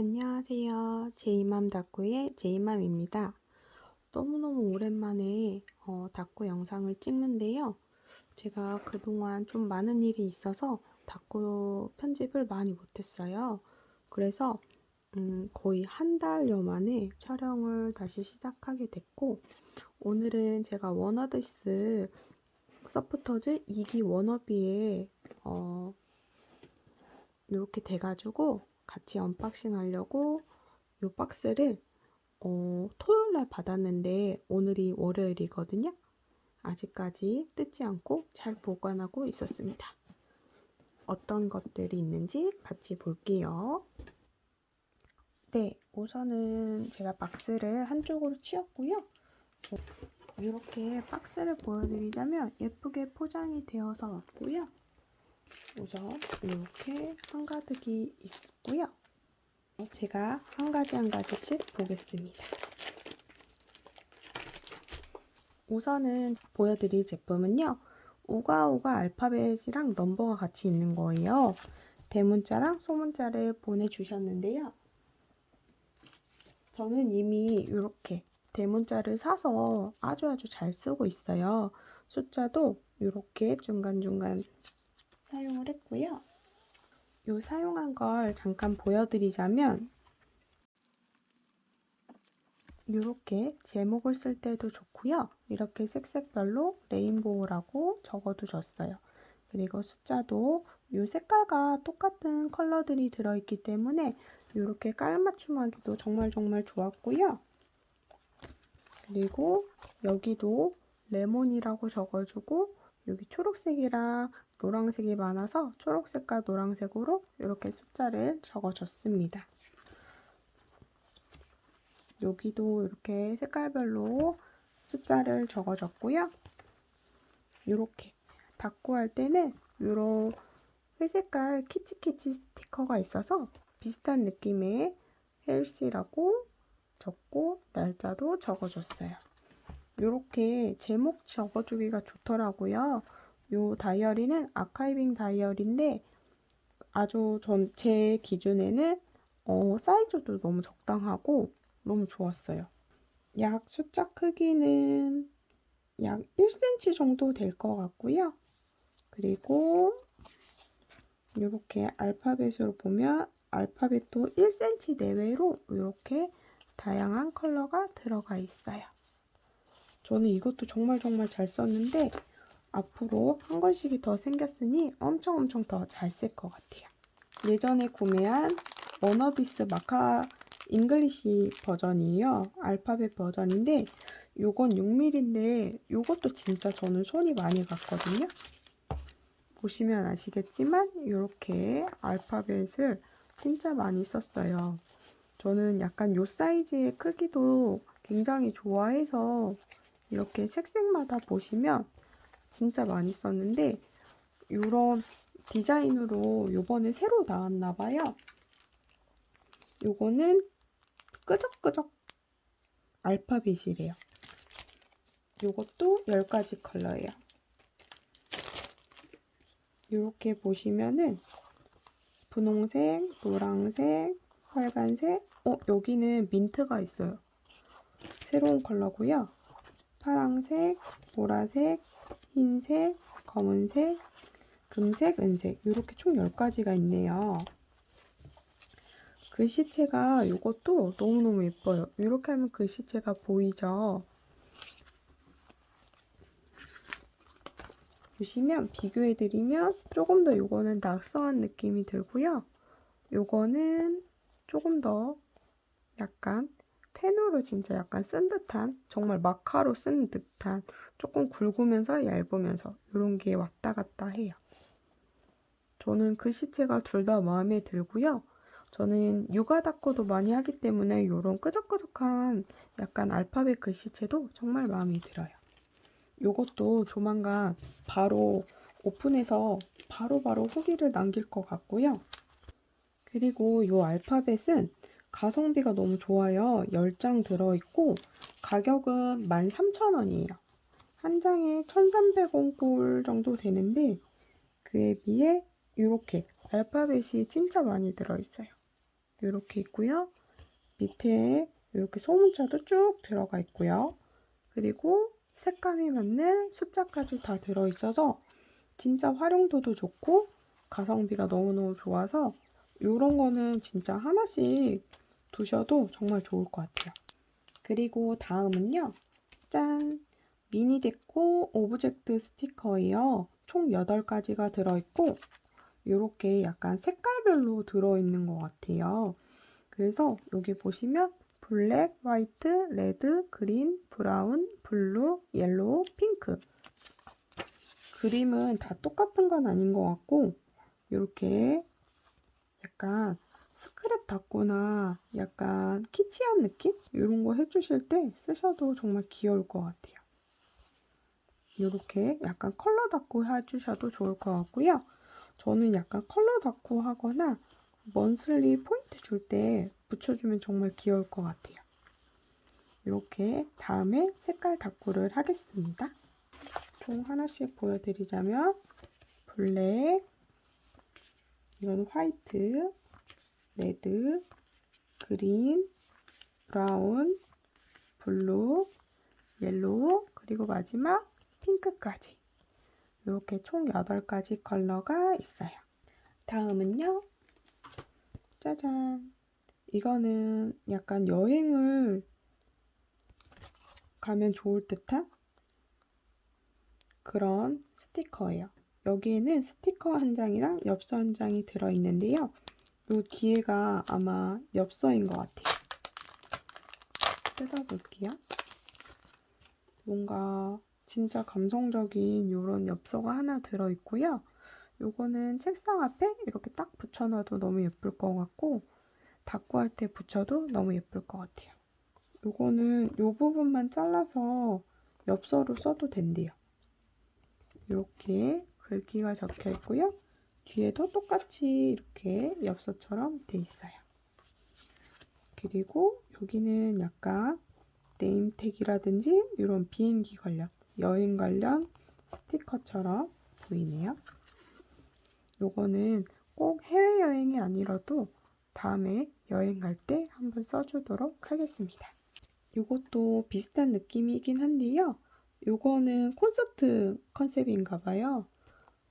안녕하세요. 제이맘 다꾸의 제이맘입니다. 너무너무 오랜만에 어, 다꾸 영상을 찍는데요. 제가 그동안 좀 많은 일이 있어서 다꾸 편집을 많이 못했어요. 그래서 음, 거의 한 달여 만에 촬영을 다시 시작하게 됐고 오늘은 제가 워너드스 서프터즈 2기 워너비에 어, 이렇게 돼가지고 같이 언박싱 하려고 이 박스를 어, 토요일 날 받았는데 오늘이 월요일이거든요. 아직까지 뜯지 않고 잘 보관하고 있었습니다. 어떤 것들이 있는지 같이 볼게요. 네, 우선은 제가 박스를 한쪽으로 치웠고요. 이렇게 박스를 보여드리자면 예쁘게 포장이 되어서 왔고요. 우선 이렇게 한가득이 있고요. 제가 한 가지 한 가지씩 보겠습니다. 우선은 보여드릴 제품은요. 우가우가 알파벳이랑 넘버가 같이 있는 거예요. 대문자랑 소문자를 보내주셨는데요. 저는 이미 이렇게 대문자를 사서 아주 아주 잘 쓰고 있어요. 숫자도 이렇게 중간중간 사용을 했고요. 요 사용한 걸 잠깐 보여드리자면 이렇게 제목을 쓸 때도 좋고요. 이렇게 색색별로 레인보우라고 적어도 줬어요. 그리고 숫자도 이 색깔과 똑같은 컬러들이 들어있기 때문에 이렇게 깔맞춤하기도 정말 정말 좋았고요. 그리고 여기도 레몬이라고 적어주고 여기 초록색이랑 노란색이 많아서 초록색과 노란색으로 이렇게 숫자를 적어줬습니다. 여기도 이렇게 색깔별로 숫자를 적어줬고요. 이렇게 닫고 할 때는 이런 회색깔 키치키치 스티커가 있어서 비슷한 느낌의 헬시라고 적고 날짜도 적어줬어요. 이렇게 제목 적어주기가 좋더라고요. 이 다이어리는 아카이빙 다이어리인데 아주 전체 기준에는 어, 사이즈도 너무 적당하고 너무 좋았어요. 약 숫자 크기는 약 1cm 정도 될 것 같고요. 그리고 이렇게 알파벳으로 보면 알파벳도 1cm 내외로 이렇게 다양한 컬러가 들어가 있어요. 저는 이것도 정말 정말 잘 썼는데 앞으로 한 권씩이 더 생겼으니 엄청 엄청 더 잘 쓸 것 같아요. 예전에 구매한 워너비스 마카 잉글리시 버전이에요. 알파벳 버전인데 요건 6mm인데 요것도 진짜 저는 손이 많이 갔거든요. 보시면 아시겠지만 이렇게 알파벳을 진짜 많이 썼어요. 저는 약간 요 사이즈의 크기도 굉장히 좋아해서 이렇게 색색마다 보시면 진짜 많이 썼는데 이런 디자인으로 요번에 새로 나왔나 봐요. 요거는 끄적끄적 알파벳이래요. 요것도 10가지 컬러예요. 이렇게 보시면은 분홍색, 노랑색, 빨간색, 어 여기는 민트가 있어요. 새로운 컬러고요. 파랑색, 보라색, 흰색, 검은색, 금색, 은색 이렇게 총 10가지가 있네요. 글씨체가 이것도 너무너무 예뻐요. 이렇게 하면 글씨체가 보이죠? 보시면 비교해드리면 조금 더 이거는 낙서한 느낌이 들고요. 이거는 조금 더 약간 펜으로 진짜 약간 쓴 듯한 정말 마카로 쓴 듯한 조금 굵으면서 얇으면서 이런 게 왔다 갔다 해요. 저는 글씨체가 둘 다 마음에 들고요. 저는 육아 닦고도 많이 하기 때문에 이런 끄적끄적한 약간 알파벳 글씨체도 정말 마음에 들어요. 이것도 조만간 바로 오픈해서 바로바로 바로 후기를 남길 것 같고요. 그리고 이 알파벳은 가성비가 너무 좋아요. 10장 들어있고 가격은 13,000원이에요. 한 장에 1,300원 정도 되는데 그에 비해 이렇게 알파벳이 진짜 많이 들어있어요. 이렇게 있고요. 밑에 이렇게 소문자도 쭉 들어가 있고요. 그리고 색감이 맞는 숫자까지 다 들어있어서 진짜 활용도도 좋고 가성비가 너무너무 좋아서 이런 거는 진짜 하나씩 두셔도 정말 좋을 것 같아요. 그리고 다음은요. 짠! 미니 데코 오브젝트 스티커예요. 총 8가지가 들어있고 이렇게 약간 색깔별로 들어있는 것 같아요. 그래서 여기 보시면 블랙, 화이트, 레드, 그린, 브라운, 블루, 옐로우, 핑크 그림은 다 똑같은 건 아닌 것 같고 이렇게 약간 스크랩 닦거나 약간 키치한 느낌? 이런 거 해주실 때 쓰셔도 정말 귀여울 것 같아요. 이렇게 약간 컬러 닦고 해주셔도 좋을 것 같고요. 저는 약간 컬러 닦고 하거나 먼슬리 포인트 줄 때 붙여주면 정말 귀여울 것 같아요. 이렇게 다음에 색깔 닦고를 하겠습니다. 총 하나씩 보여드리자면 블랙, 이건 화이트, 레드, 그린, 브라운, 블루, 옐로우, 그리고 마지막 핑크까지. 이렇게 총 8가지 컬러가 있어요. 다음은요. 짜잔. 이거는 약간 여행을 가면 좋을 듯한 그런 스티커예요. 여기에는 스티커 한 장이랑 엽서 한 장이 들어있는데요. 이 뒤에가 아마 엽서인 것 같아요. 뜯어볼게요. 뭔가 진짜 감성적인 이런 엽서가 하나 들어있고요. 요거는 책상 앞에 이렇게 딱 붙여놔도 너무 예쁠 것 같고 닦고 할 때 붙여도 너무 예쁠 것 같아요. 요거는 요 부분만 잘라서 엽서로 써도 된대요. 이렇게 글귀가 적혀 있고요. 뒤에도 똑같이 이렇게 엽서처럼 돼 있어요. 그리고 여기는 약간 네임택이라든지 이런 비행기 관련, 여행 관련 스티커처럼 보이네요. 요거는 꼭 해외여행이 아니라도 다음에 여행 갈 때 한번 써주도록 하겠습니다. 요것도 비슷한 느낌이긴 한데요. 요거는 콘서트 컨셉인가 봐요.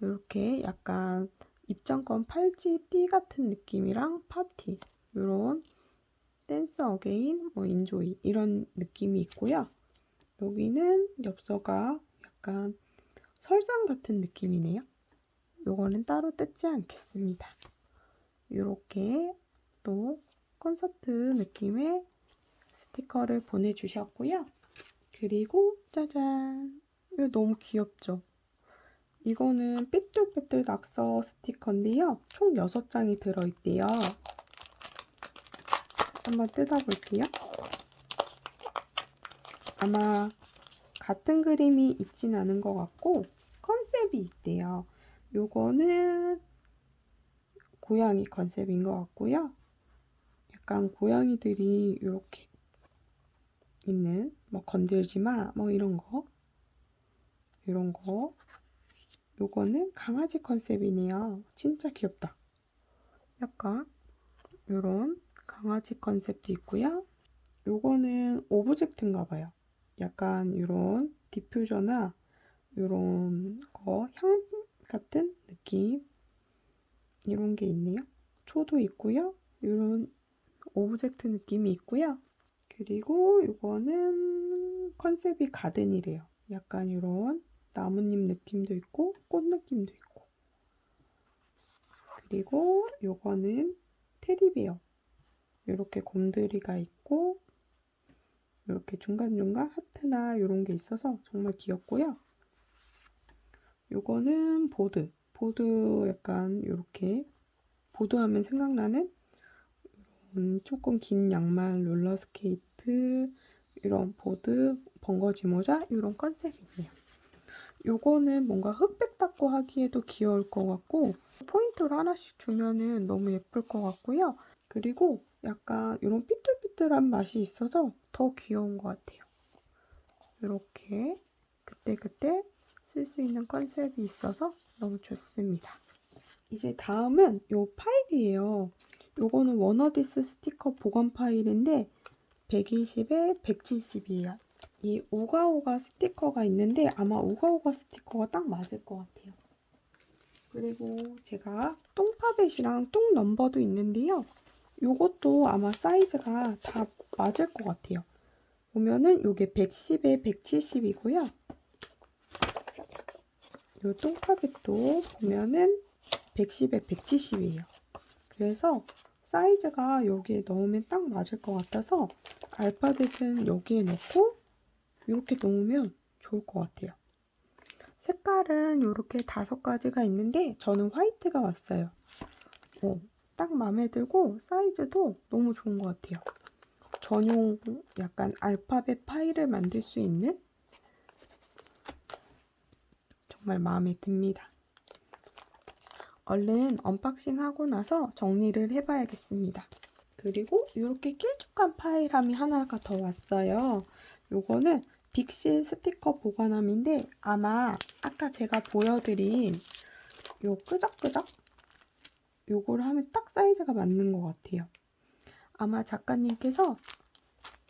이렇게 약간 입장권 팔찌 띠 같은 느낌이랑 파티 이런 댄스 어게인, 뭐 인조이 이런 느낌이 있고요. 여기는 엽서가 약간 설상 같은 느낌이네요. 요거는 따로 뜯지 않겠습니다. 이렇게 또 콘서트 느낌의 스티커를 보내주셨고요. 그리고 짜잔! 이거 너무 귀엽죠? 이거는 삐뚤빼뚤 낙서 스티커인데요. 총 6장이 들어있대요. 한번 뜯어볼게요. 아마 같은 그림이 있진 않은 것 같고 컨셉이 있대요. 요거는 고양이 컨셉인 것 같고요. 약간 고양이들이 이렇게 있는 뭐 건들지 마 뭐 이런 거 이런 거 요거는 강아지 컨셉이네요. 진짜 귀엽다. 약간 요런 강아지 컨셉도 있고요. 요거는 오브젝트인가 봐요. 약간 요런 디퓨저나 요런 거 향 같은 느낌 이런 게 있네요. 초도 있고요. 요런 오브젝트 느낌이 있고요. 그리고 이거는 컨셉이 가든이래요. 약간 이런 나뭇잎 느낌도 있고 꽃 느낌도 있고 그리고 이거는 테디베어 이렇게 곰돌이가 있고 이렇게 중간중간 하트나 이런 게 있어서 정말 귀엽고요. 이거는 보드 보드 약간 이렇게 보드하면 생각나는 이런 조금 긴 양말 롤러스케이트 이런 보드 번거지 모자 이런 컨셉이 있네요. 요거는 뭔가 흑백 닦고 하기에도 귀여울 것 같고 포인트를 하나씩 주면은 너무 예쁠 것 같고요. 그리고 약간 이런 삐뚤삐뚤한 맛이 있어서 더 귀여운 것 같아요. 이렇게 그때그때 쓸 수 있는 컨셉이 있어서 너무 좋습니다. 이제 다음은 요 파일이에요. 요거는 워너디스 스티커 보관 파일인데 120에 170이에요. 이 우가우가 스티커가 있는데 아마 우가우가 스티커가 딱 맞을 것 같아요. 그리고 제가 똥파벳이랑 똥 넘버도 있는데요. 요것도 아마 사이즈가 다 맞을 것 같아요. 보면은 요게 110에 170이고요. 요 똥파벳도 보면은 110에 170이에요. 그래서 사이즈가 여기에 넣으면 딱 맞을 것 같아서 알파벳은 여기에 넣고 이렇게 놓으면 좋을 것 같아요. 색깔은 이렇게 다섯 가지가 있는데 저는 화이트가 왔어요. 어, 딱 마음에 들고 사이즈도 너무 좋은 것 같아요. 전용 약간 알파벳 파일을 만들 수 있는 정말 마음에 듭니다. 얼른 언박싱 하고 나서 정리를 해봐야겠습니다. 그리고 이렇게 길쭉한 파일함이 하나가 더 왔어요. 요거는 빅실 스티커 보관함인데 아마 아까 제가 보여드린 요 끄적끄적 요거를 하면 딱 사이즈가 맞는 것 같아요. 아마 작가님께서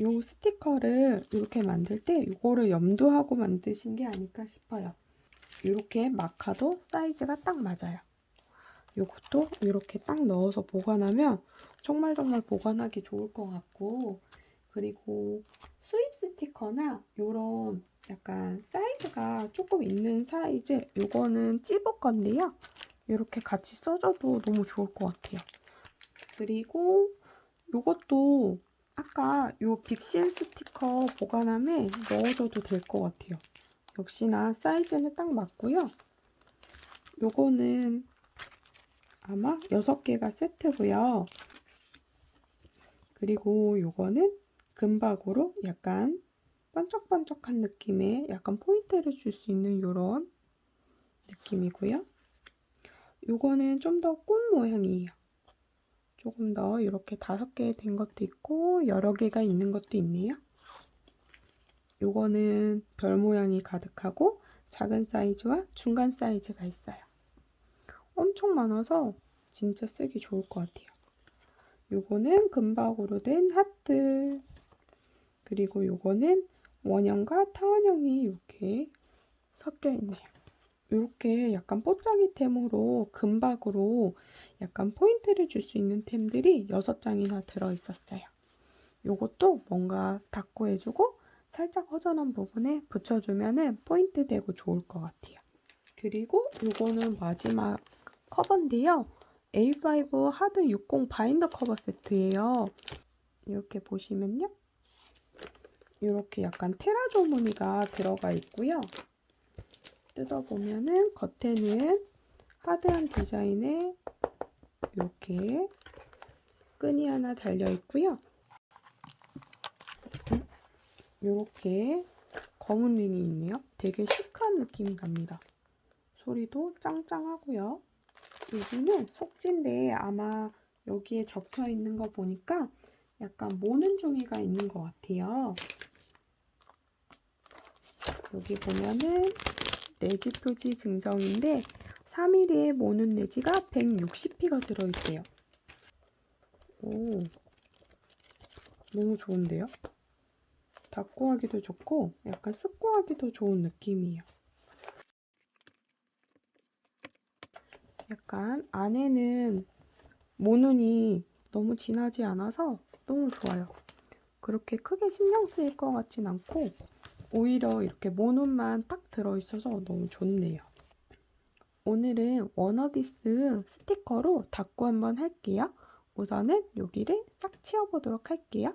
요 스티커를 이렇게 만들 때 이거를 염두하고 만드신 게 아닐까 싶어요. 이렇게 마카도 사이즈가 딱 맞아요. 요것도 이렇게 딱 넣어서 보관하면 정말 정말 보관하기 좋을 것 같고 그리고 수입 스티커나 요런 약간 사이즈가 조금 있는 사이즈 요거는 찌부 건데요. 이렇게 같이 써줘도 너무 좋을 것 같아요. 그리고 요것도 아까 요 빅실 스티커 보관함에 넣어줘도 될 것 같아요. 역시나 사이즈는 딱 맞고요. 요거는 아마 6개가 세트고요. 그리고 요거는 금박으로 약간 번쩍번쩍한 느낌의 약간 포인트를 줄 수 있는 요런 느낌이고요. 요거는 좀 더 꽃 모양이에요. 조금 더 이렇게 다섯 개 된 것도 있고 여러 개가 있는 것도 있네요. 요거는 별 모양이 가득하고 작은 사이즈와 중간 사이즈가 있어요. 엄청 많아서 진짜 쓰기 좋을 것 같아요. 요거는 금박으로 된 하트 그리고 요거는 원형과 타원형이 이렇게 섞여 있네요. 이렇게 약간 뽀짝이 템으로 금박으로 약간 포인트를 줄 수 있는 템들이 6장이나 들어있었어요. 요것도 뭔가 닦고 해주고 살짝 허전한 부분에 붙여주면 포인트 되고 좋을 것 같아요. 그리고 요거는 마지막 커버인데요. A5 하드 60 바인더 커버 세트예요. 이렇게 보시면요. 이렇게 약간 테라조 무늬가 들어가 있고요. 뜯어보면은 겉에는 하드한 디자인에 이렇게 끈이 하나 달려 있고요. 이렇게 검은 링이 있네요. 되게 시크한 느낌이 납니다. 소리도 짱짱하고요. 여기는 속지인데 아마 여기에 적혀 있는 거 보니까 약간 모는 종이가 있는 것 같아요. 여기 보면은 내지 표지 증정인데 3mm의 모는 내지가 160p가 들어있대요. 오, 너무 좋은데요? 닦고 하기도 좋고 약간 습고 하기도 좋은 느낌이에요. 약간 안에는 모눈이 너무 진하지 않아서 너무 좋아요. 그렇게 크게 신경 쓰일 것 같진 않고 오히려 이렇게 모눈만 딱 들어있어서 너무 좋네요. 오늘은 워너디스 스티커로 닦고 한번 할게요. 우선은 여기를 싹 치워보도록 할게요.